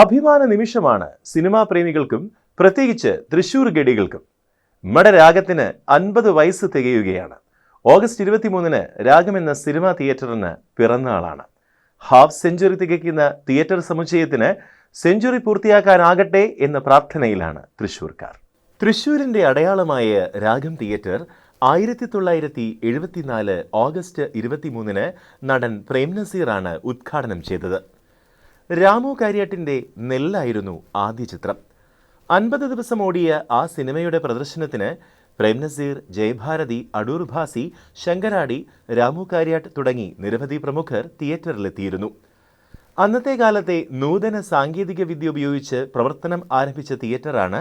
അഭിമാന നിമിഷമാണ് സിനിമാ പ്രേമികൾക്കും പ്രത്യേകിച്ച് തൃശൂർ ഗഡികൾക്കും. മടരാഗത്തിന് രാഗത്തിന് അൻപത് വയസ്സ് തികയുകയാണ്. ഓഗസ്റ്റ് ഇരുപത്തിമൂന്നിന് രാഗം എന്ന സിനിമാ തിയേറ്ററിന് പിറന്നാളാണ്. ഹാഫ് സെഞ്ചുറി തികയ്ക്കുന്ന തിയേറ്റർ സമുച്ചയത്തിന് സെഞ്ചുറി പൂർത്തിയാക്കാനാകട്ടെ എന്ന പ്രാർത്ഥനയിലാണ് തൃശൂർക്കാർ തൃശൂരിന്റെ അടയാളമായ രാഗം തിയേറ്റർ ആയിരത്തി തൊള്ളായിരത്തി എഴുപത്തിനാല് ഓഗസ്റ്റ് ഇരുപത്തിമൂന്നിന് നടൻ പ്രേംനസീറാണ് ഉദ്ഘാടനം ചെയ്തത്. രാമു കാര്യാട്ടിന്റെ നെല്ലായിരുന്നു ആദ്യ ചിത്രം. അൻപത് ദിവസം ഓടിയ ആ സിനിമയുടെ പ്രദർശനത്തിന് പ്രേംനസീർ ജയഭാരതി അടൂർ ഭാസി ശങ്കരാടി രാമു കാര്യാട്ട് തുടങ്ങി നിരവധി പ്രമുഖർ തിയേറ്ററിലെത്തിയിരുന്നു. അന്നത്തെ കാലത്തെ നൂതന സാങ്കേതിക വിദ്യ ഉപയോഗിച്ച് പ്രവർത്തനം ആരംഭിച്ച തിയേറ്ററാണ്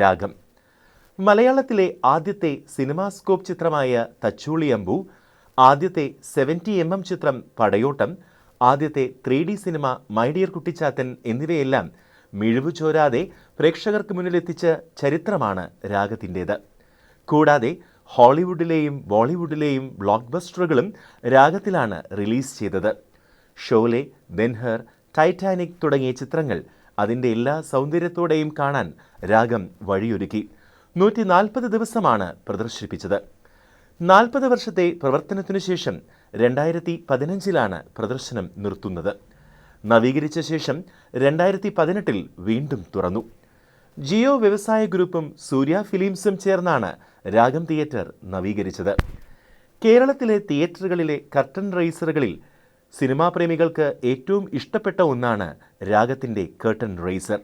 രാഗം. മലയാളത്തിലെ ആദ്യത്തെ സിനിമാസ്കോപ്പ് ചിത്രമായ തച്ചൂളി അമ്പു ആദ്യത്തെ സെവന്റി എം എം ചിത്രം പടയോട്ടം ആദ്യത്തെ three D cinema my dear Kuttichathan എന്നിവയെല്ലാം മിഴിവു ചോരാതെ പ്രേക്ഷകർക്ക് മുന്നിലെത്തിച്ച ചരിത്രമാണ് രാഗത്തിന്റേത്. കൂടാതെ ഹോളിവുഡിലെയും ബോളിവുഡിലെയും ബ്ലോക്ക് ബസ്റ്ററുകളും രാഗത്തിലാണ് റിലീസ് ചെയ്തത്. ഷോലെ ബെൻഹർ ടൈറ്റാനിക് തുടങ്ങിയ ചിത്രങ്ങൾ അതിന്റെ എല്ലാ സൗന്ദര്യത്തോടെയും കാണാൻ രാഗം വഴിയൊരുക്കി. നൂറ്റി നാൽപ്പത് ദിവസമാണ് പ്രദർശിപ്പിച്ചത്. നാൽപ്പത് വർഷത്തെ പ്രവർത്തനത്തിനു ശേഷം രണ്ടായിരത്തി പതിനഞ്ചിലാണ് പ്രദർശനം നിർത്തുന്നത്. നവീകരിച്ച ശേഷം രണ്ടായിരത്തി പതിനെട്ടിൽ വീണ്ടും തുറന്നു. ജിയോ വ്യവസായ ഗ്രൂപ്പും സൂര്യ ഫിലിംസും ചേർന്നാണ് രാഗം തിയേറ്റർ നവീകരിച്ചത്. കേരളത്തിലെ തിയേറ്ററുകളിലെ കർട്ടൻ റേസറുകളിൽ സിനിമാ പ്രേമികൾക്ക് ഏറ്റവും ഇഷ്ടപ്പെട്ട ഒന്നാണ് രാഗത്തിന്റെ കർട്ടൻ റേസർ.